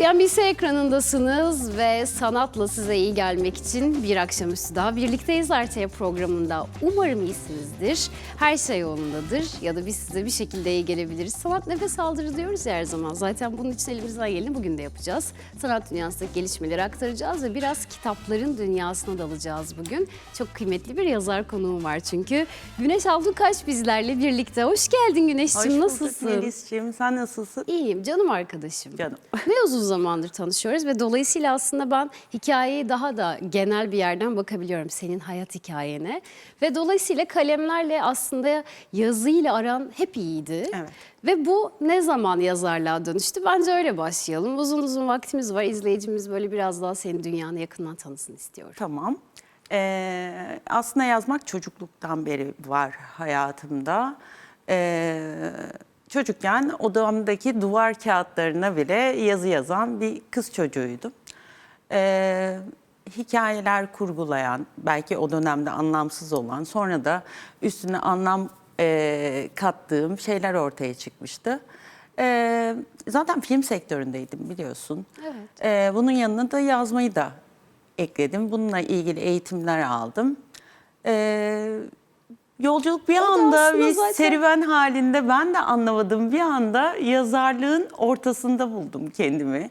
CNBC ekranındasınız ve sanatla size iyi gelmek için bir akşamüstü daha birlikteyiz RTL programında. Umarım iyisinizdir, her şey yolundadır ya da biz size bir şekilde iyi gelebiliriz. Sanat nefes aldırır diyoruz ya her zaman. Zaten bunun için elimizden geleni bugün de yapacağız. Sanat dünyasındaki gelişmeleri aktaracağız ve biraz kitapların dünyasına dalacağız bugün. Çok kıymetli bir yazar konuğum var çünkü. Güneş Abdülkaç bizlerle birlikte. Hoş geldin Güneş'ciğim, Hoş nasılsın? bulduk Melis'ciğim. Sen nasılsın? İyiyim canım arkadaşım. Canım. Ve uzun zamandır tanışıyoruz ve dolayısıyla aslında ben hikayeyi daha da genel bir yerden bakabiliyorum senin hayat hikayene. Ve dolayısıyla kalemlerle aslında yazıyla aran hep iyiydi. Evet. Ve bu ne zaman yazarlığa dönüştü? Bence öyle başlayalım. Uzun uzun vaktimiz var. İzleyicimiz böyle biraz daha senin dünyanı yakından tanısın istiyorum. Tamam. Ee, aslında yazmak çocukluktan beri var hayatımda. Ee, çocukken odamdaki duvar kağıtlarına bile yazı yazan bir kız çocuğuydum. Ee, hikayeler kurgulayan, belki o dönemde anlamsız olan, sonra da üstüne anlam e, kattığım şeyler ortaya çıkmıştı. Ee, zaten film sektöründeydim biliyorsun. Evet. Ee, bunun yanına da yazmayı da ekledim. Bununla ilgili eğitimler aldım. Ee, yolculuk bir da anda bir zaten- serüven halinde ben de anlamadım. Bir anda yazarlığın ortasında buldum kendimi.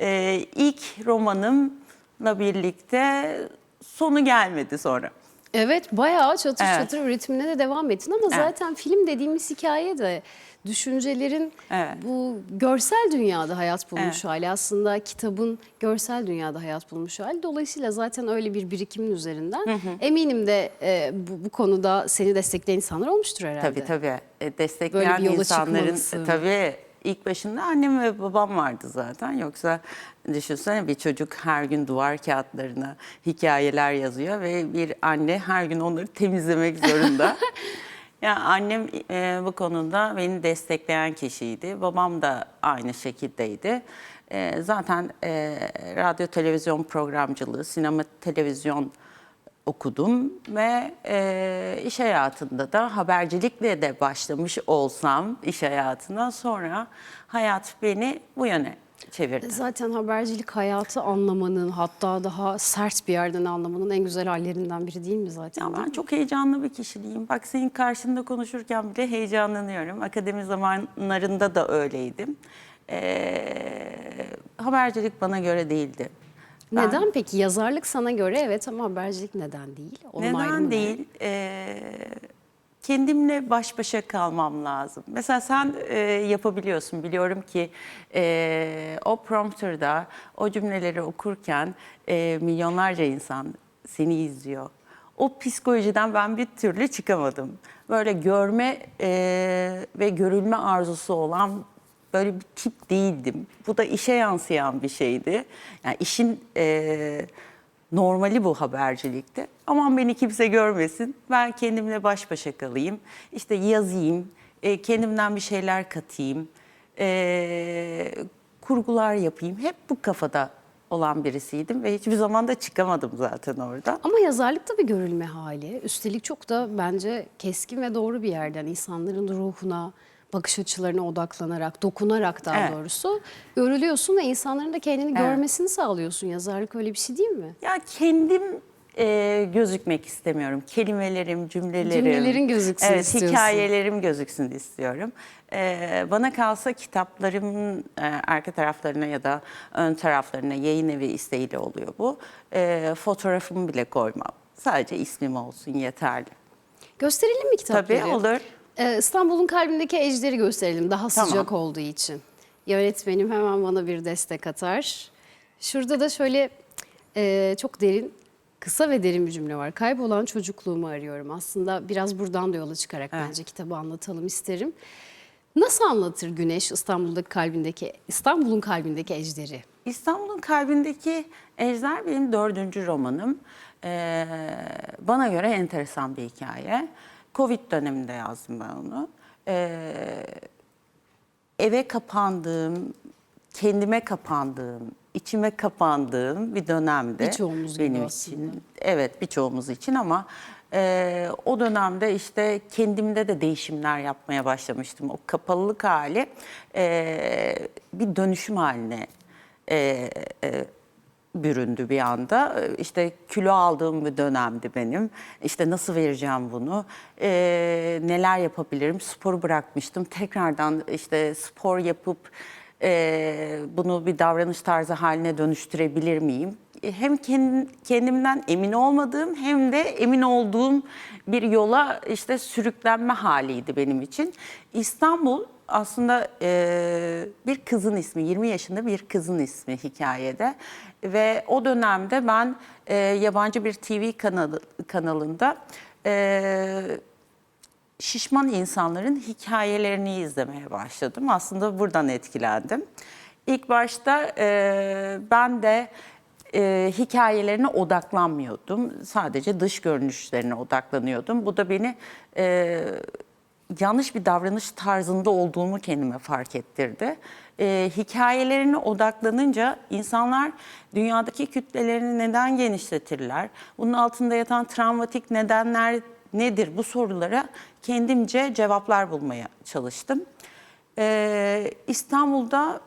Ee, ilk romanımla birlikte sonu gelmedi sonra. Evet bayağı çatır Evet. çatır üretimine de devam ettin ama Evet. zaten film dediğimiz hikaye de düşüncelerin Evet. bu görsel dünyada hayat bulmuş Evet. hali aslında kitabın görsel dünyada hayat bulmuş hali. Dolayısıyla zaten öyle bir birikimin üzerinden eminim de e, bu, bu konuda seni destekleyen insanlar olmuştur herhalde. Tabii tabii. E, destekleyen insanların çıkmalısın. tabii ilk başında annem ve babam vardı zaten. Yoksa düşünsene bir çocuk her gün duvar kağıtlarına hikayeler yazıyor ve bir anne her gün onları temizlemek zorunda. ya annem e, bu konuda beni destekleyen kişiydi. Babam da aynı şekildeydi. E, zaten e, radyo televizyon programcılığı, sinema televizyon okudum ve e, iş hayatında da habercilikle de başlamış olsam iş hayatına sonra hayat beni bu yöne çevirdi. Zaten habercilik hayatı anlamanın hatta daha sert bir yerden anlamanın en güzel hallerinden biri değil mi zaten? Ya ben çok heyecanlı bir kişiliğim. Bak senin karşında konuşurken bile heyecanlanıyorum. Akademi zamanlarında da öyleydim. E, habercilik bana göre değildi. Ben- Neden peki? Yazarlık sana göre evet ama habercilik neden değil? Onun Neden ne? değil? Ee, kendimle baş başa kalmam lazım. Mesela sen e, yapabiliyorsun. Biliyorum ki e, o prompterda o cümleleri okurken e, milyonlarca insan seni izliyor. O psikolojiden ben bir türlü çıkamadım. Böyle görme e, ve görülme arzusu olan böyle bir tip değildim. Bu da işe yansıyan bir şeydi. Yani işin e, normali bu habercilikte. Aman beni kimse görmesin. Ben kendimle baş başa kalayım. İşte yazayım, e, kendimden bir şeyler katayım, e, kurgular yapayım. Hep bu kafada olan birisiydim ve hiçbir zaman da çıkamadım zaten orada. Ama yazarlık da bir görülme hali. Üstelik çok da bence keskin ve doğru bir yerden insanların ruhuna, bakış açılarına odaklanarak, dokunarak daha Evet. doğrusu görülüyorsun ve insanların da kendini Evet. görmesini sağlıyorsun. Yazarlık öyle bir şey değil mi? Ya kendim e, gözükmek istemiyorum. Kelimelerim, cümlelerim. Cümlelerin gözüksün evet, istiyorsun. hikayelerim gözüksün istiyorum. E, bana kalsa kitaplarımın e, arka taraflarına ya da ön taraflarına yayın evi isteğiyle oluyor bu. E, fotoğrafımı bile koymam. Sadece ismim olsun yeterli. Gösterelim mi kitapları? Tabii olur. Ee, İstanbul'un kalbindeki ejderi gösterelim daha Tamam. sıcak olduğu için. Yönetmenim hemen bana bir destek atar. Şurada da şöyle e, çok derin, kısa ve derin bir cümle var. Kaybolan çocukluğumu arıyorum. Aslında biraz buradan da yola çıkarak bence kitabı anlatalım isterim. Nasıl anlatır Güneş İstanbul'daki kalbindeki İstanbul'un kalbindeki ejderi? İstanbul'un kalbindeki Ejder benim dördüncü romanım. Ee, bana göre enteresan bir hikaye. Covid döneminde yazdım ben onu. Ee, eve kapandığım, kendime kapandığım, içime kapandığım bir dönemde. Birçoğumuz gibi benim aslında. için. Evet birçoğumuz için ama e, o dönemde işte kendimde de değişimler yapmaya başlamıştım. O kapalılık hali e, bir dönüşüm haline e, e, büründü bir anda. E, İşte kilo aldığım bir dönemdi benim. İşte nasıl vereceğim bunu? E, neler yapabilirim? Sporu bırakmıştım. Tekrardan işte spor yapıp e, bunu bir davranış tarzı haline dönüştürebilir miyim? Hem kendim, kendimden emin olmadığım hem de emin olduğum bir yola işte sürüklenme haliydi benim için. İstanbul aslında e, bir kızın ismi, 20 yaşında bir kızın ismi hikayede. Ve o dönemde ben e, yabancı bir TV kanalı, kanalında e, şişman insanların hikayelerini izlemeye başladım. Aslında buradan etkilendim. İlk başta e, ben de e, hikayelerine odaklanmıyordum. Sadece dış görünüşlerine odaklanıyordum. Bu da beni e, yanlış bir davranış tarzında olduğumu kendime fark ettirdi. E, hikayelerine odaklanınca insanlar dünyadaki kütlelerini neden genişletirler? Bunun altında yatan travmatik nedenler nedir? Bu sorulara kendimce cevaplar bulmaya çalıştım. E, İstanbul'da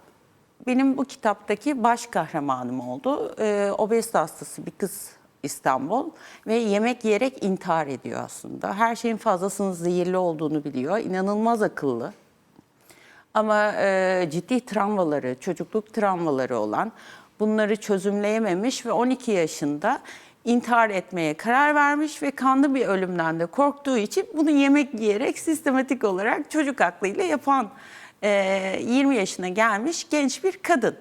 benim bu kitaptaki baş kahramanım oldu. Ee, obezite hastası bir kız İstanbul ve yemek yiyerek intihar ediyor aslında. Her şeyin fazlasının zehirli olduğunu biliyor. İnanılmaz akıllı. Ama e, ciddi travmaları, çocukluk travmaları olan bunları çözümleyememiş ve 12 yaşında intihar etmeye karar vermiş ve kanlı bir ölümden de korktuğu için bunu yemek yiyerek sistematik olarak çocuk aklıyla yapan e, 20 yaşına gelmiş genç bir kadın.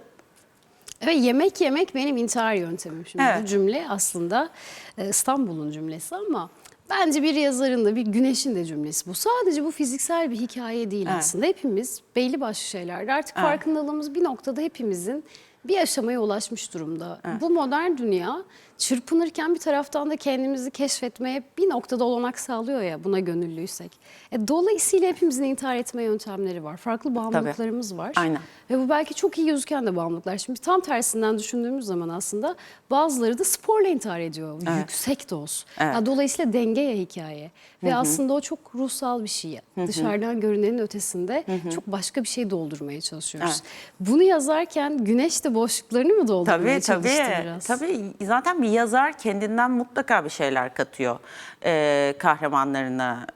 Evet yemek yemek benim intihar yöntemim. Şimdi Evet. bu cümle aslında e, İstanbul'un cümlesi ama bence bir yazarın da bir güneşin de cümlesi bu. Sadece bu fiziksel bir hikaye değil Evet. aslında. Hepimiz belli başlı şeylerde artık farkındalığımız bir noktada hepimizin bir aşamaya ulaşmış durumda. Bu modern dünya çırpınırken bir taraftan da kendimizi keşfetmeye bir noktada olanak sağlıyor ya buna gönüllüysek. E, dolayısıyla hepimizin intihar etme yöntemleri var. Farklı bağımlılıklarımız var. Aynen. Ve bu belki çok iyi gözüken de bağımlılıklar. Şimdi tam tersinden düşündüğümüz zaman aslında bazıları da sporla intihar ediyor. Yüksek doz. Evet. Ya dolayısıyla denge ya hikaye. Ve aslında o çok ruhsal bir şey. Dışarıdan görünenin ötesinde çok başka bir şey doldurmaya çalışıyoruz. Evet. Bunu yazarken güneş de boşluklarını mı doldurmaya Tabii çalıştı tabii. biraz? Tabii zaten bir yazar kendinden mutlaka bir şeyler katıyor e, kahramanlarına.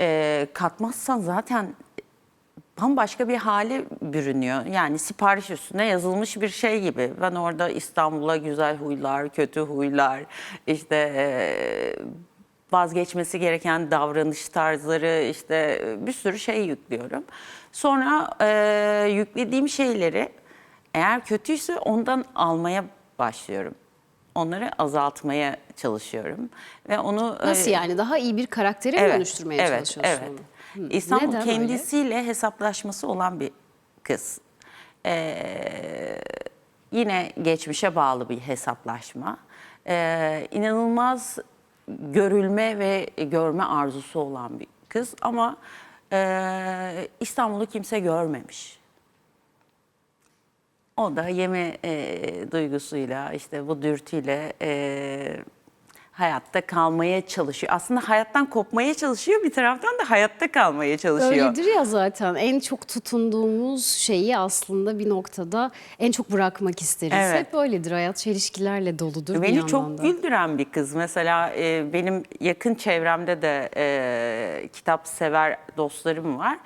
E, katmazsan zaten bambaşka bir hale bürünüyor. Yani sipariş üstüne yazılmış bir şey gibi. Ben orada İstanbul'a güzel huylar, kötü huylar, işte e, vazgeçmesi gereken davranış tarzları, işte bir sürü şey yüklüyorum. Sonra e, yüklediğim şeyleri eğer kötüyse ondan almaya başlıyorum. Onları azaltmaya çalışıyorum ve onu Nasıl e, yani? Daha iyi bir karaktere mi dönüştürmeye evet, çalışıyorsun evet. onu? Hı. İstanbul Neden öyle? kendisiyle hesaplaşması olan bir kız. Ee, yine geçmişe bağlı bir hesaplaşma. Ee, inanılmaz görülme ve görme arzusu olan bir kız ama e, İstanbul'u kimse görmemiş. O da yeme e, duygusuyla işte bu dürtüyle e, hayatta kalmaya çalışıyor. Aslında hayattan kopmaya çalışıyor bir taraftan da hayatta kalmaya çalışıyor. Öyledir ya zaten en çok tutunduğumuz şeyi aslında bir noktada en çok bırakmak isteriz. Evet. Hep öyledir hayat çelişkilerle doludur bir Beni yandan çok da. güldüren bir kız. Mesela e, benim yakın çevremde de e, kitap sever dostlarım var.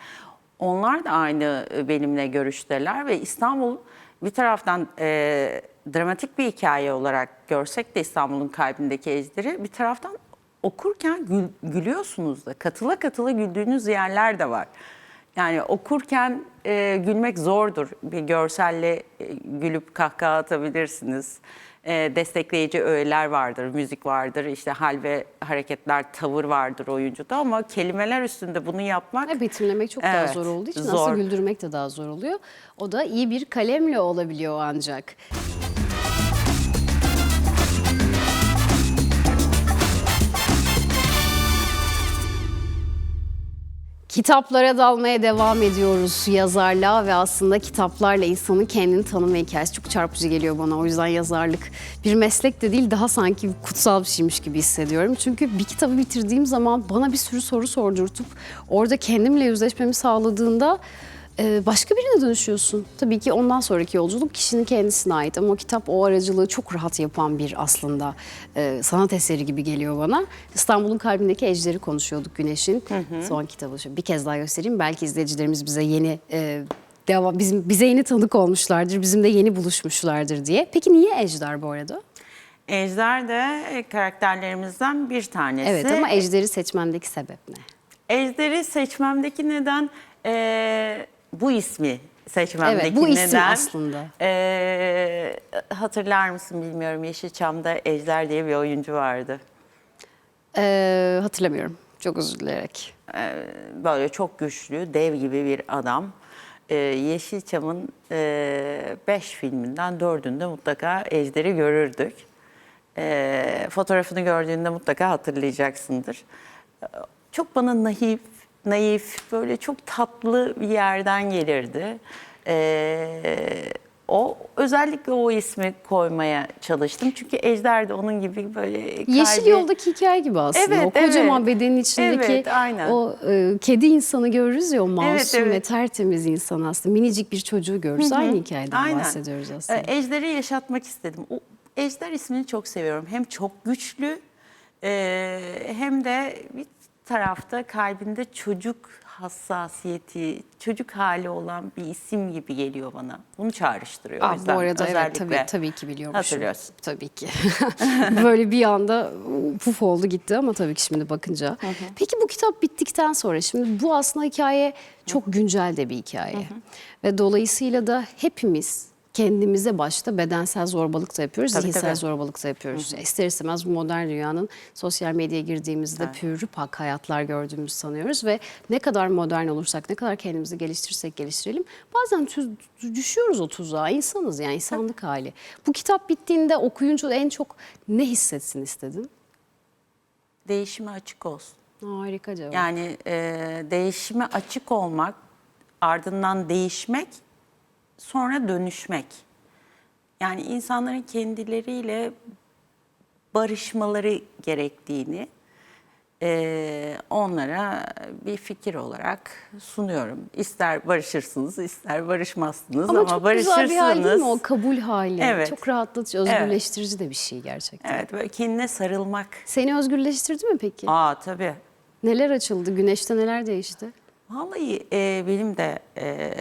Onlar da aynı e, benimle görüşteler ve İstanbul bir taraftan e, dramatik bir hikaye olarak görsek de İstanbul'un kalbindeki ejderi bir taraftan okurken gül- gülüyorsunuz da katıla katıla güldüğünüz yerler de var. Yani okurken e, gülmek zordur. Bir görselle e, gülüp kahkaha atabilirsiniz. E, destekleyici öğeler vardır, müzik vardır, işte hal ve hareketler, tavır vardır oyuncuda ama kelimeler üstünde bunu yapmak Ve betimlemek çok daha Evet, zor olduğu için zor. aslında güldürmek de daha zor oluyor. O da iyi bir kalemle olabiliyor ancak. Kitaplara dalmaya devam ediyoruz yazarlığa ve aslında kitaplarla insanın kendini tanıma hikayesi çok çarpıcı geliyor bana. O yüzden yazarlık bir meslek de değil daha sanki kutsal bir şeymiş gibi hissediyorum. Çünkü bir kitabı bitirdiğim zaman bana bir sürü soru sordurtup orada kendimle yüzleşmemi sağladığında başka birine dönüşüyorsun. Tabii ki ondan sonraki yolculuk kişinin kendisine ait ama o kitap o aracılığı çok rahat yapan bir aslında e, sanat eseri gibi geliyor bana. İstanbul'un kalbindeki ejderi konuşuyorduk Güneş'in son kitabı. Şöyle bir kez daha göstereyim. Belki izleyicilerimiz bize yeni e, devam bizim bize yeni tanık olmuşlardır, bizimle yeni buluşmuşlardır diye. Peki niye ejder bu arada? Ejder de e, karakterlerimizden bir tanesi. Evet ama ejderi seçmendeki sebep ne? Ejder'i seçmemdeki neden e, bu ismi seçmemdeki Evet, bu isim neden. aslında. e, hatırlar mısın bilmiyorum Yeşilçam'da Ejder diye bir oyuncu vardı. Ee, hatırlamıyorum. Çok özür dileyerek. Böyle çok güçlü, dev gibi bir adam. E, Yeşilçam'ın e, beş filminden dördünde mutlaka Ejder'i görürdük. E, fotoğrafını gördüğünde mutlaka hatırlayacaksındır. E, Çok bana naif, naif, böyle çok tatlı bir yerden gelirdi. E, o özellikle o ismi koymaya çalıştım. Çünkü Ejder de onun gibi böyle Yeşil kalbi- yoldaki hikaye gibi aslında. Evet, o kocaman evet. bedenin içindeki Evet, aynen. o e, kedi insanı görürüz ya o masum Evet, ve evet. tertemiz insan aslında. Minicik bir çocuğu görürüz. Aynı hikayeden Aynen. bahsediyoruz aslında. Ee, Ejder'i yaşatmak istedim. O Ejder ismini çok seviyorum. Hem çok güçlü e, hem de bir tarafta kalbinde çocuk hassasiyeti, çocuk hali olan bir isim gibi geliyor bana. Bunu çağrıştırıyor. o Aa, bu yüzden arada evet tabii, tabii ki biliyormuşum. Hatırlıyorsun. Tabii ki. Böyle bir anda puf oldu gitti ama tabii ki şimdi bakınca. Peki bu kitap bittikten sonra şimdi bu aslında hikaye çok güncel de bir hikaye. Ve dolayısıyla da hepimiz kendimize başta bedensel zorbalık da yapıyoruz, Tabii, zihinsel tabii. zorbalık da yapıyoruz. İster istemez bu modern dünyanın sosyal medyaya girdiğimizde Evet. pürü pak hayatlar gördüğümüzü sanıyoruz ve ne kadar modern olursak, ne kadar kendimizi geliştirirsek geliştirelim bazen tüz- düşüyoruz o tuzağa. İnsanız yani insanlık hali. Bu kitap bittiğinde okuyunca en çok ne hissetsin istedin? değişime açık olsun. Harika cevap. Yani e, değişime açık olmak, ardından değişmek, sonra dönüşmek. Yani insanların kendileriyle barışmaları gerektiğini e, onlara bir fikir olarak sunuyorum. İster barışırsınız, ister barışmazsınız ama, ama, çok barışırsınız. güzel bir hal değil mi o kabul hali? Evet. Çok rahatlatıcı, özgürleştirici de bir şey gerçekten. Evet, böyle kendine sarılmak. Seni özgürleştirdi mi peki? Aa tabii. Neler açıldı? Güneşte neler değişti? Vallahi e, benim de e,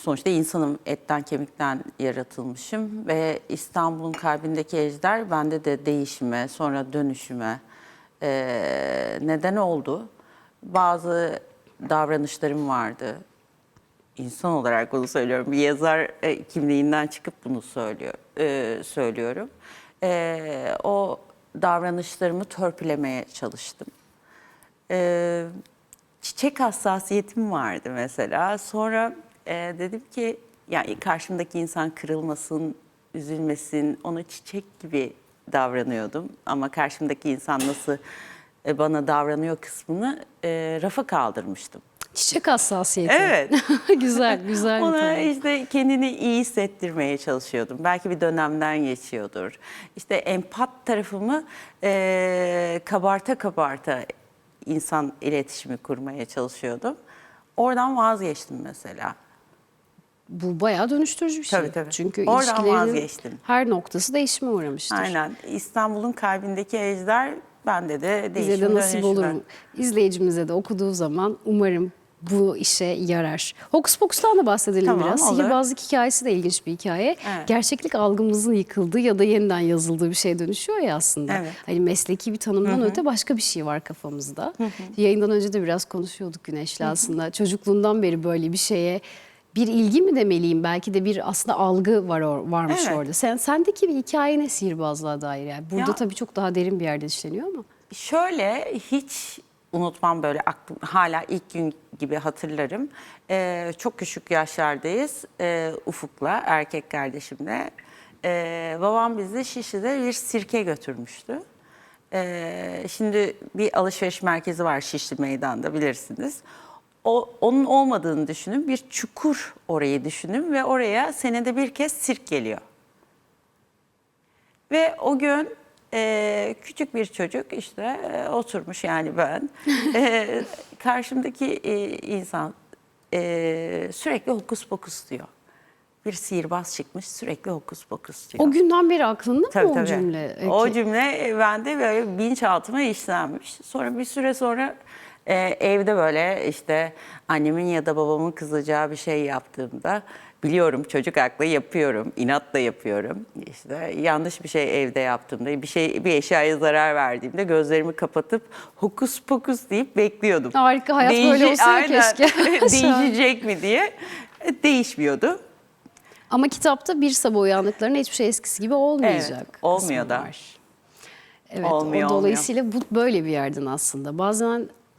sonuçta insanım etten kemikten yaratılmışım ve İstanbul'un kalbindeki ejder bende de değişime sonra dönüşüme e, neden oldu. Bazı davranışlarım vardı. İnsan olarak bunu söylüyorum. Bir yazar e, kimliğinden çıkıp bunu söylüyor, e, söylüyorum. E, o davranışlarımı törpülemeye çalıştım. Ee, çiçek hassasiyetim vardı mesela. Sonra e, dedim ki yani karşımdaki insan kırılmasın, üzülmesin, ona çiçek gibi davranıyordum. Ama karşımdaki insan nasıl e, bana davranıyor kısmını e, rafa kaldırmıştım. Çiçek hassasiyeti. Evet. güzel, güzel Ona tarif. işte kendini iyi hissettirmeye çalışıyordum. Belki bir dönemden geçiyordur. İşte empat tarafımı eee, kabarta kabarta insan iletişimi kurmaya çalışıyordum. Oradan vazgeçtim mesela. Bu bayağı dönüştürücü bir şey. Tabii, tabii. Çünkü Oradan ilişkilerin vazgeçtim. her noktası değişime uğramıştır. Aynen. İstanbul'un kalbindeki ejder bende de Bize değişim de nasip olur mu? İzleyicimize de okuduğu zaman umarım bu işe yarar. Hokus Pokus'tan da bahsedelim Tamam, biraz. olur. Sihirbazlık hikayesi de ilginç bir hikaye. Evet. Gerçeklik algımızın yıkıldığı ya da yeniden yazıldığı bir şeye dönüşüyor ya aslında. Evet. Hani mesleki bir tanımdan öte başka bir şey var kafamızda. Yayından önce de biraz konuşuyorduk Güneş'le aslında. Çocukluğundan beri böyle bir şeye bir ilgi mi demeliyim belki de bir aslında algı var or- varmış Evet. orada. Sen sendeki bir hikaye ne sihirbazlığa dair yani? Burada Ya- tabii çok daha derin bir yerde işleniyor ama. Şöyle hiç unutmam böyle aklım hala ilk gün gibi hatırlarım. Ee, çok küçük yaşlardayız. Ee, Ufuk'la erkek kardeşimle. Ee, babam bizi Şişli'de bir sirke götürmüştü. Ee, şimdi bir alışveriş merkezi var Şişli Meydan'da bilirsiniz. O, onun olmadığını düşünün. Bir çukur orayı düşünün ve oraya senede bir kez sirk geliyor. Ve o gün e, küçük bir çocuk işte e, oturmuş yani ben. E, karşımdaki e, insan e, sürekli hokus pokus diyor. Bir sihirbaz çıkmış sürekli hokus pokus diyor. O günden beri aklında Tabii, mı o tabii. cümle? O cümle bende böyle bilinçaltıma işlenmiş. Sonra bir süre sonra e, evde böyle işte annemin ya da babamın kızacağı bir şey yaptığımda biliyorum çocuk aklı yapıyorum, inatla yapıyorum. İşte yanlış bir şey evde yaptığımda, bir şey bir eşyaya zarar verdiğimde gözlerimi kapatıp hokus pokus deyip bekliyordum. Harika, hayat böyle olsa ya Aynen. keşke. Değişecek mi diye E, değişmiyordu. Ama kitapta bir sabah uyandıklarında hiçbir şey eskisi gibi olmayacak. Evet, olmuyor kısmı da. var. Evet, Olmuyor, o dolayısıyla bu böyle bir yerden aslında. Bazen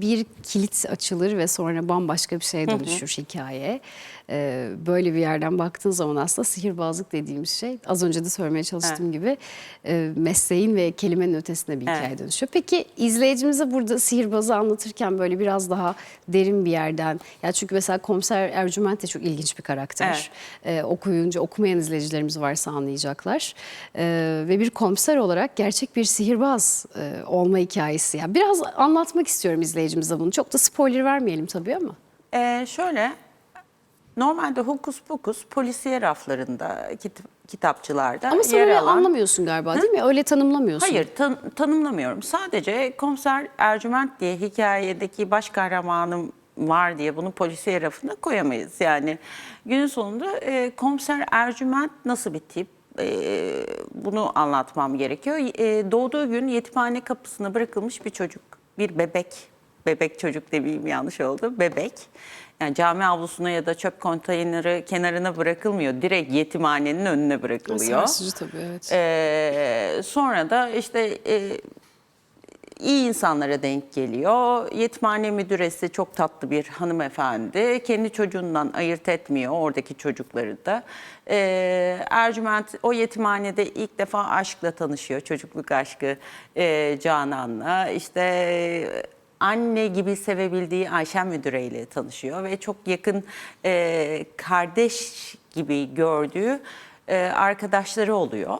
bir kilit açılır ve sonra bambaşka bir şeye dönüşür hikaye. Ee, böyle bir yerden baktığın zaman aslında sihirbazlık dediğimiz şey az önce de söylemeye çalıştığım gibi e, mesleğin ve kelimenin ötesinde bir hikaye Evet. dönüşüyor. Peki izleyicimize burada sihirbazı anlatırken böyle biraz daha derin bir yerden ya çünkü mesela komiser Ercüment de çok ilginç bir karakter. Ee, okuyunca okumayan izleyicilerimiz varsa anlayacaklar. Ee, ve bir komiser olarak gerçek bir sihirbaz e, olma hikayesi. Yani biraz anlatmak istiyorum izleyicimize bunu. Çok da spoiler vermeyelim tabii ama. Ee, şöyle, normalde hokus pokus polisiye raflarında, kit- kitapçılarda Ama sen yer öyle alan... anlamıyorsun galiba değil mi? Öyle tanımlamıyorsun. Hayır, tan- tanımlamıyorum. Sadece komiser Ercüment diye hikayedeki baş kahramanım var diye bunu polisiye rafına koyamayız. Yani günün sonunda e, komiser Ercüment nasıl bir tip? E, bunu anlatmam gerekiyor. E, doğduğu gün yetimhane kapısına bırakılmış bir çocuk, bir bebek. Bebek çocuk demeyeyim yanlış oldu. Bebek. Yani cami avlusuna ya da çöp konteyneri kenarına bırakılmıyor. Direkt yetimhanenin önüne bırakılıyor. Sarsıcı tabii evet. Ee, sonra da işte e, iyi insanlara denk geliyor. Yetimhane müdüresi çok tatlı bir hanımefendi. Kendi çocuğundan ayırt etmiyor oradaki çocukları da. Ee, Ercüment o yetimhanede ilk defa aşkla tanışıyor. Çocukluk aşkı e, Canan'la. İşte anne gibi sevebildiği Ayşen müdüreyle tanışıyor ve çok yakın e, kardeş gibi gördüğü e, arkadaşları oluyor.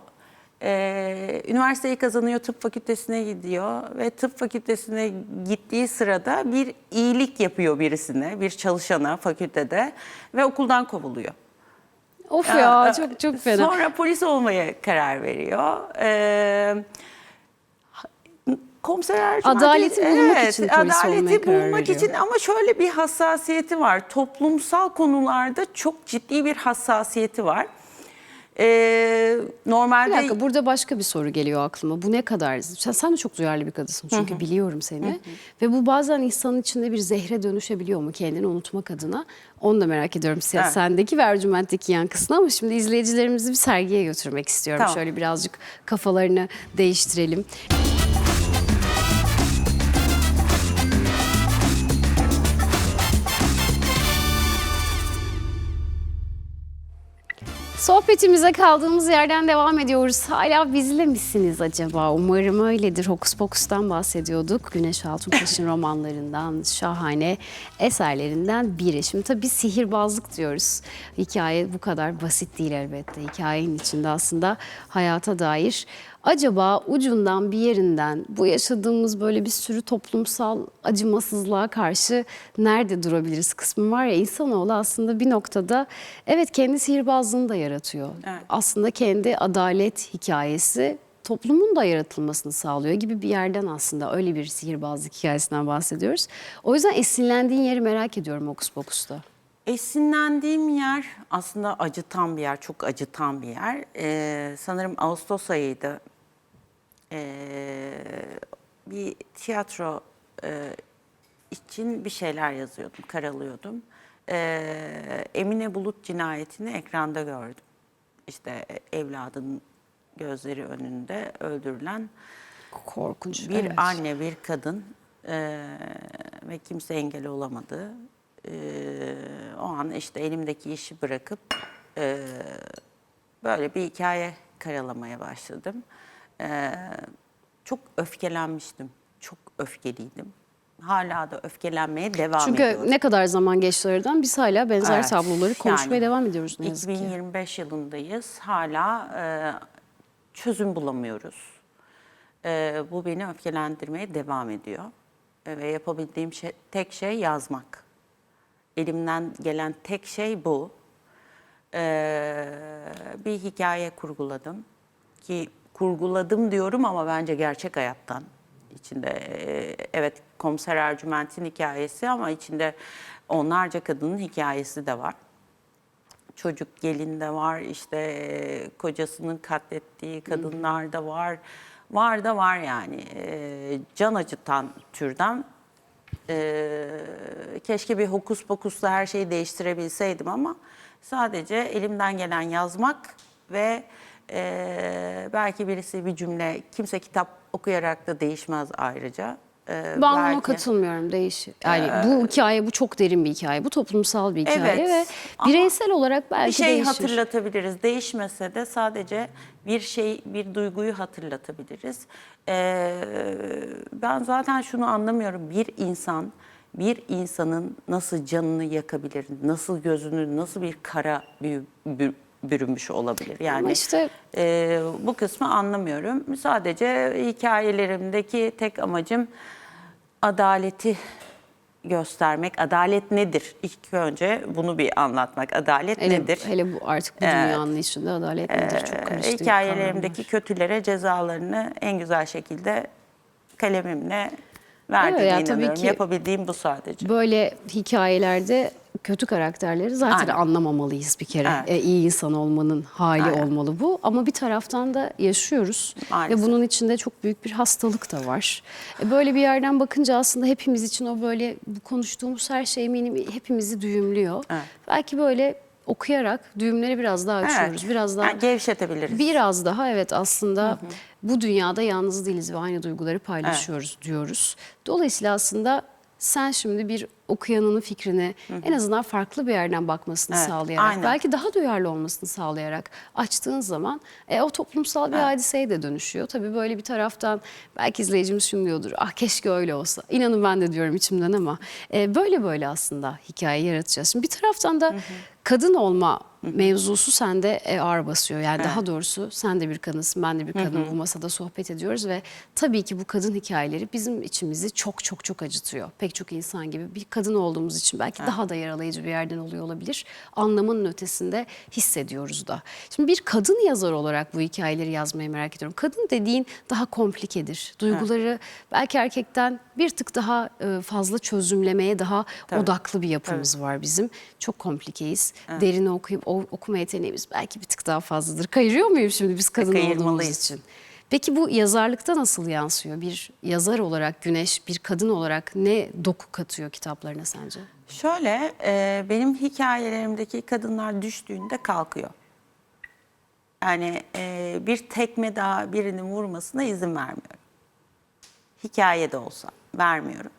Ee, üniversiteyi kazanıyor, tıp fakültesine gidiyor ve tıp fakültesine gittiği sırada bir iyilik yapıyor birisine, bir çalışana fakültede ve okuldan kovuluyor. of ya Ee, çok çok fena. Sonra polis olmaya karar veriyor. Ee, komiser Ercüment- Adaleti bulmak için polis adaleti bulmak veriyor. için ama şöyle bir hassasiyeti var. Toplumsal konularda çok ciddi bir hassasiyeti var. Ee, normalde Bir dakika burada başka bir soru geliyor aklıma. Bu ne kadar? Sen, sen de çok duyarlı bir kadınsın çünkü biliyorum seni. Ve bu bazen insanın içinde bir zehre dönüşebiliyor mu kendini unutmak adına? Onu da merak ediyorum. Sen, Evet. Sendeki ve Ercüment'teki yankısını ama şimdi izleyicilerimizi bir sergiye götürmek istiyorum. Tamam. Şöyle birazcık kafalarını değiştirelim. Sohbetimize kaldığımız yerden devam ediyoruz. Hala bizle misiniz acaba? Umarım öyledir. Hokus Pokus'tan bahsediyorduk. Güneş Altunkaş'ın romanlarından, şahane eserlerinden biri. Şimdi tabii sihirbazlık diyoruz. Hikaye bu kadar basit değil elbette. Hikayenin içinde aslında hayata dair acaba ucundan bir yerinden bu yaşadığımız böyle bir sürü toplumsal acımasızlığa karşı nerede durabiliriz kısmı var ya insanoğlu aslında bir noktada evet kendi sihirbazlığını da yaratıyor. Evet. Aslında kendi adalet hikayesi toplumun da yaratılmasını sağlıyor gibi bir yerden aslında öyle bir sihirbazlık hikayesinden bahsediyoruz. O yüzden esinlendiğin yeri merak ediyorum Hokus Pokus'ta. Esinlendiğim yer aslında acıtan bir yer, çok acıtan bir yer. Ee, sanırım Ağustos ayıydı. Ee, bir tiyatro e, için bir şeyler yazıyordum, karalıyordum. Ee, Emine Bulut cinayetini ekranda gördüm. İşte evladının gözleri önünde öldürülen Korkunç. bir evet. anne, bir kadın eee, ve kimse engel olamadı. Eee, o an işte elimdeki işi bırakıp eee, böyle bir hikaye karalamaya başladım. Eee, çok öfkelenmiştim, çok öfkeliydim. Hala da öfkelenmeye devam Çünkü ediyorum. ne kadar zaman geçti aradan biz hala benzer Evet, tabloları konuşmaya yani devam ediyoruz ne yazık ki. 2025 yılındayız. Hala e, çözüm bulamıyoruz. E, bu beni öfkelendirmeye devam ediyor. E, ve yapabildiğim şey, tek şey yazmak. Elimden gelen tek şey bu. Ee, bir hikaye kurguladım ki kurguladım diyorum ama bence gerçek hayattan içinde e, evet komiser Ercüment'in hikayesi ama içinde onlarca kadının hikayesi de var. Çocuk gelin de var işte e, kocasının katlettiği kadınlar da var. Var da var yani E, can acıtan türden ee, keşke bir hokus pokusla her şeyi değiştirebilseydim ama sadece elimden gelen yazmak ve e, belki birisi bir cümle, kimse kitap okuyarak da değişmez ayrıca. Ee, Ben buna belki- katılmıyorum değişir. Yani bu hikaye bu çok derin bir hikaye. Bu toplumsal bir hikaye Evet, ve ama bireysel olarak belki bir şey değişir. hatırlatabiliriz. Değişmese de sadece bir şey, bir duyguyu hatırlatabiliriz. Ee, ben zaten şunu anlamıyorum. Bir insan, bir insanın nasıl canını yakabilir, nasıl gözünü, nasıl bir kara bü- bü- bürünmüş olabilir? Yani Ama işte ee, bu kısmı anlamıyorum. Sadece hikayelerimdeki tek amacım adaleti göstermek. Adalet nedir? İlk önce bunu bir anlatmak. Adalet hele, nedir? hele bu artık bu dünya anlayışında adalet nedir çok karıştı. Ee, Hikayelerimdeki kötülere cezalarını en güzel şekilde kalemimle verdiğime Evet, ya tabii inanıyorum. ki- Yapabildiğim bu sadece. Böyle hikayelerde kötü karakterleri zaten Aynen. anlamamalıyız bir kere. Evet. E, iyi insan olmanın hali Aynen. olmalı bu. Ama bir taraftan da yaşıyoruz. Maalesef. Ve bunun içinde çok büyük bir hastalık da var. E, böyle bir yerden bakınca aslında hepimiz için o böyle bu konuştuğumuz her şey eminim hepimizi düğümlüyor. Evet. Belki böyle okuyarak düğümleri biraz daha açıyoruz. Evet. Biraz daha Yani gevşetebiliriz. Biraz daha evet aslında bu dünyada yalnız değiliz ve aynı duyguları paylaşıyoruz diyoruz. Dolayısıyla aslında sen şimdi bir okuyanının fikrini en azından farklı bir yerden bakmasını Evet, sağlayarak, aynen. belki daha duyarlı olmasını sağlayarak açtığın zaman e, o toplumsal bir hadiseye de dönüşüyor. Tabii böyle bir taraftan belki izleyicimiz şunu diyordur, ah keşke öyle olsa. İnanın ben de diyorum içimden ama e, böyle böyle aslında hikaye yaratacağız. Şimdi bir taraftan da kadın olma mevzusu sende e, ağır basıyor. Yani daha doğrusu sen de bir kadınsın, ben de bir kadınım. Bu masada sohbet ediyoruz ve tabii ki bu kadın hikayeleri bizim içimizi çok çok çok acıtıyor. Pek çok insan gibi bir kadın olduğumuz için belki daha da yaralayıcı bir yerden oluyor olabilir. Anlamının ötesinde hissediyoruz da. Şimdi bir kadın yazar olarak bu hikayeleri yazmayı merak ediyorum. Kadın dediğin daha komplikedir. Duyguları belki erkekten bir tık daha e, fazla çözümlemeye daha Tabii. odaklı bir yapımız var bizim. Çok komplikeyiz. Derini okuyup o- okuma yeteneğimiz belki bir tık daha fazladır. Kayırıyor muyum şimdi biz kadın olduğumuz için? Peki bu yazarlıkta nasıl yansıyor? Bir yazar olarak Güneş, bir kadın olarak ne doku katıyor kitaplarına sence? Şöyle, e, benim hikayelerimdeki kadınlar düştüğünde kalkıyor. Yani e, bir tekme daha birinin vurmasına izin vermiyorum. Hikayede olsa vermiyorum.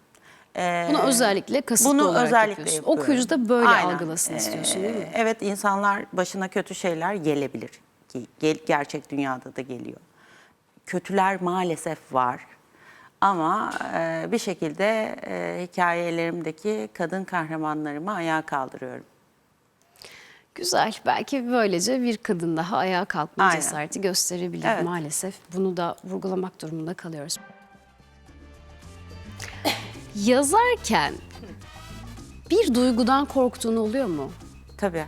E, Bunu özellikle kasıtlı bunu olarak özellikle yapıyorsun. yapıyorum. Okuyucu da böyle Aynen. algılasın istiyorsun değil mi? E, Evet insanlar başına kötü şeyler gelebilir ki gerçek dünyada da geliyor. Kötüler maalesef var. Ama e, bir şekilde e, hikayelerimdeki kadın kahramanlarımı ayağa kaldırıyorum. Güzel. Belki böylece bir kadın daha ayağa kalkma Aynen. cesareti gösterebilir Evet. maalesef. Bunu da vurgulamak durumunda kalıyoruz. Yazarken bir duygudan korktuğun oluyor mu? Tabii.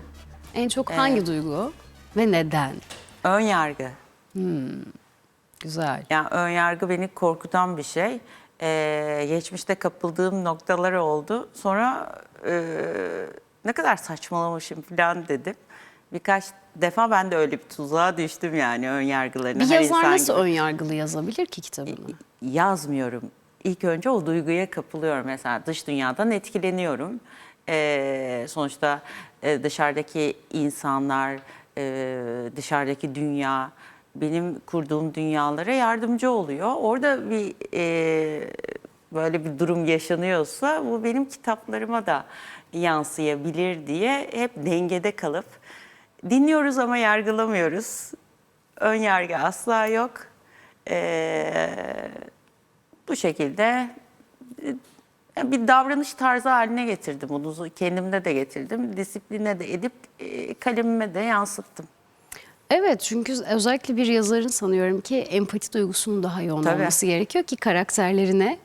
En çok hangi duygu ve neden? Ön yargı. Güzel. Yani ön yargı beni korkutan bir şey. Ee, geçmişte kapıldığım noktalar oldu. Sonra e, ne kadar saçmalamışım falan dedim. Birkaç defa ben de öyle bir tuzağa düştüm yani ön yargılarına. Bir her yazar insan nasıl gibi. ön yargılı yazabilir ki kitabını? yazmıyorum. İlk önce o duyguya kapılıyorum. Mesela dış dünyadan etkileniyorum. Ee, sonuçta e, dışarıdaki insanlar, e, dışarıdaki dünya benim kurduğum dünyalara yardımcı oluyor. Orada bir e, böyle bir durum yaşanıyorsa bu benim kitaplarıma da yansıyabilir diye hep dengede kalıp dinliyoruz ama yargılamıyoruz. Ön yargı asla yok. Ee, bu şekilde e, bir davranış tarzı haline getirdim bunu. Kendimde de getirdim. Disipline de edip e, kalemime de yansıttım. Evet çünkü özellikle bir yazarın sanıyorum ki empati duygusunun daha yoğun Tabii. olması gerekiyor ki karakterlerine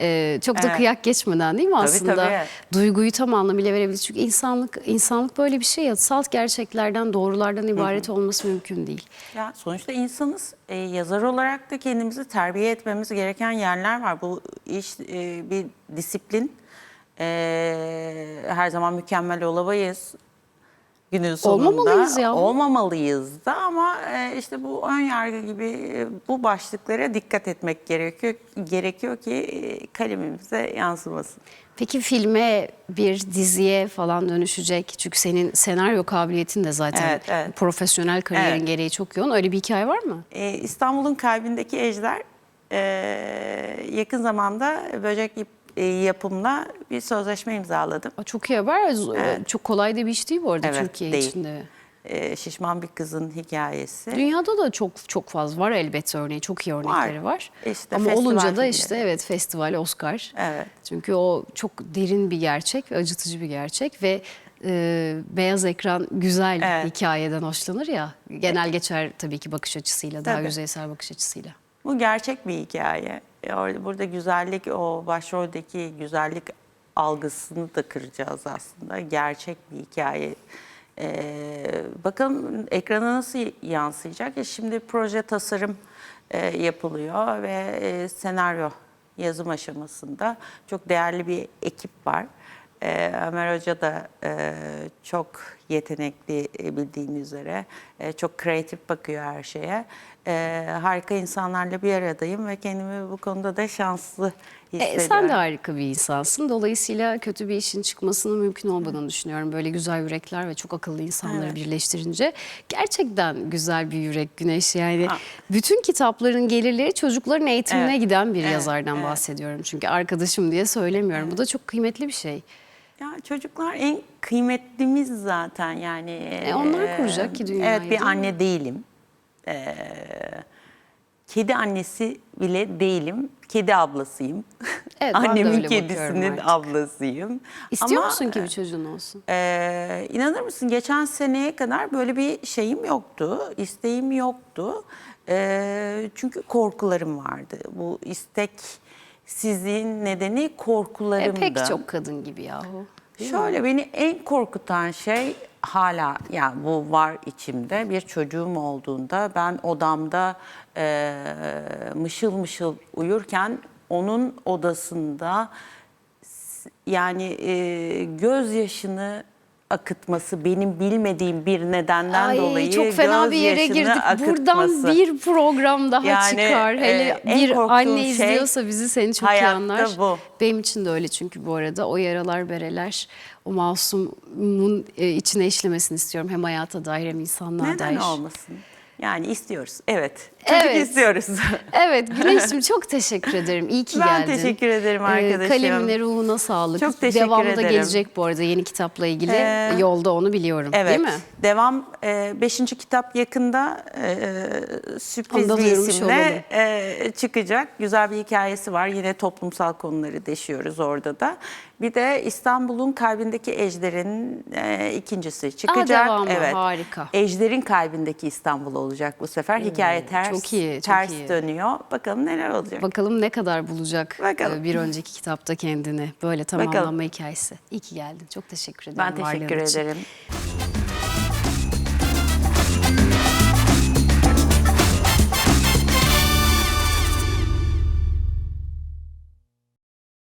e, çok da Evet. kıyak geçmeden değil mi Tabii, aslında tabii. duyguyu tam anlamıyla verebilir. Çünkü insanlık insanlık böyle bir şey ya salt gerçeklerden doğrulardan ibaret olması mümkün değil. Ya sonuçta insanız. E, yazar olarak da kendimizi terbiye etmemiz gereken yerler var. Bu iş e, bir disiplin. E, her zaman mükemmel olamayız. Günün sonunda. Olmamalıyız ya. Olmamalıyız da ama e, işte bu ön yargı gibi e, bu başlıklara dikkat etmek gerekiyor gerekiyor ki e, kalemimize yansımasın. Peki filme bir diziye falan dönüşecek. Çünkü senin senaryo kabiliyetin de zaten Evet, evet. profesyonel kariyerin Evet. gereği çok yoğun. Öyle bir hikaye var mı? Ee, İstanbul'un kalbindeki Ejder e, yakın zamanda böcek ip- yapımla bir sözleşme imzaladım. Aa, Çok iyi haber. Çok kolay da bir iş değil bu arada Evet, Türkiye değil. içinde. Ee, şişman bir kızın hikayesi. Dünyada da çok çok fazla var elbette örneği. Çok iyi örnekleri var. İşte Ama olunca da işte evet festival, Oscar. Evet. Çünkü o çok derin bir gerçek ve acıtıcı bir gerçek ve e, beyaz ekran güzel Evet. hikayeden hoşlanır ya. Genel geçer tabii ki bakış açısıyla, daha Tabii. yüzeysel bakış açısıyla. Bu gerçek bir hikaye. E, Burada güzellik, o başroldeki güzellik algısını da kıracağız aslında. Gerçek bir hikaye. Ee, bakalım ekrana nasıl yansıyacak? Ya şimdi proje tasarım e, yapılıyor ve e, senaryo yazım aşamasında çok değerli bir ekip var. Ee, Ömer Hoca da e, çok yetenekli e, bildiğin üzere. E, çok kreatif bakıyor her şeye. E, harika insanlarla bir aradayım ve kendimi bu konuda da şanslı E, hissediyorum. sen de harika bir insansın. Dolayısıyla kötü bir işin çıkmasının mümkün olmadığını düşünüyorum. Böyle güzel yürekler ve çok akıllı insanları Evet. birleştirince gerçekten güzel bir yürek Güneş. Yani Ha. bütün kitapların gelirleri çocukların eğitimine Evet. giden bir Evet, yazardan evet. bahsediyorum. Çünkü arkadaşım diye söylemiyorum. Bu da çok kıymetli bir şey. Ya çocuklar en kıymetlimiz zaten yani. E, onlar kuracak ki dünyayı, Evet bir mi? anne değilim. Ee, kedi annesi bile değilim. Kedi ablasıyım. Evet, Annemin kedisinin ablasıyım. İstiyor Ama, musun ki bir çocuğun olsun? Ee, inanır mısın geçen seneye kadar böyle bir şeyim yoktu, isteğim yoktu. Ee, çünkü korkularım vardı. Bu istek sizin nedeni E, korkularımdı. pek çok kadın gibi yahu. Mi? Şöyle beni en korkutan şey hala yani bu var içimde bir çocuğum olduğunda ben odamda e, mışıl mışıl uyurken onun odasında yani e, gözyaşını akıtması benim bilmediğim bir nedenden Ay, dolayı çok fena bir yere girdik. Buradan akıtması. bir program daha Yani, çıkar. Hele e, bir anne şey izliyorsa bizi seni çok iyi anlar. bu. Benim için de öyle çünkü bu arada o yaralar bereler o masumun e, içine işlemesini istiyorum. Hem hayata dair hem insanlığa Neden dair. olmasın? Yani istiyoruz. Evet. Çocuk Evet. istiyoruz. Evet Güneş'cim çok teşekkür ederim. İyi ki Ben geldin. teşekkür ederim Ee, arkadaşım. kalemine ruhuna sağlık. Çok teşekkür Devamı da ederim. gelecek bu arada yeni kitapla ilgili. Ee, Yolda onu biliyorum Evet. değil mi? Devam. e, beşinci kitap yakında e, sürpriz da bir isimle e, çıkacak. Güzel bir hikayesi var. Yine toplumsal konuları deşiyoruz orada da. Bir de İstanbul'un kalbindeki Ejder'in e, ikincisi çıkacak. devamı, harika. Ejder'in kalbindeki İstanbul olacak bu sefer. Hikaye ters, çok iyi, çok ters iyi. dönüyor. Bakalım neler olacak. Bakalım ne kadar bulacak Bakalım. e, bir önceki kitapta kendini. Böyle tamamlanma hikayesi. İyi ki geldin. Çok teşekkür ederim. ben teşekkür varlığın için. ederim.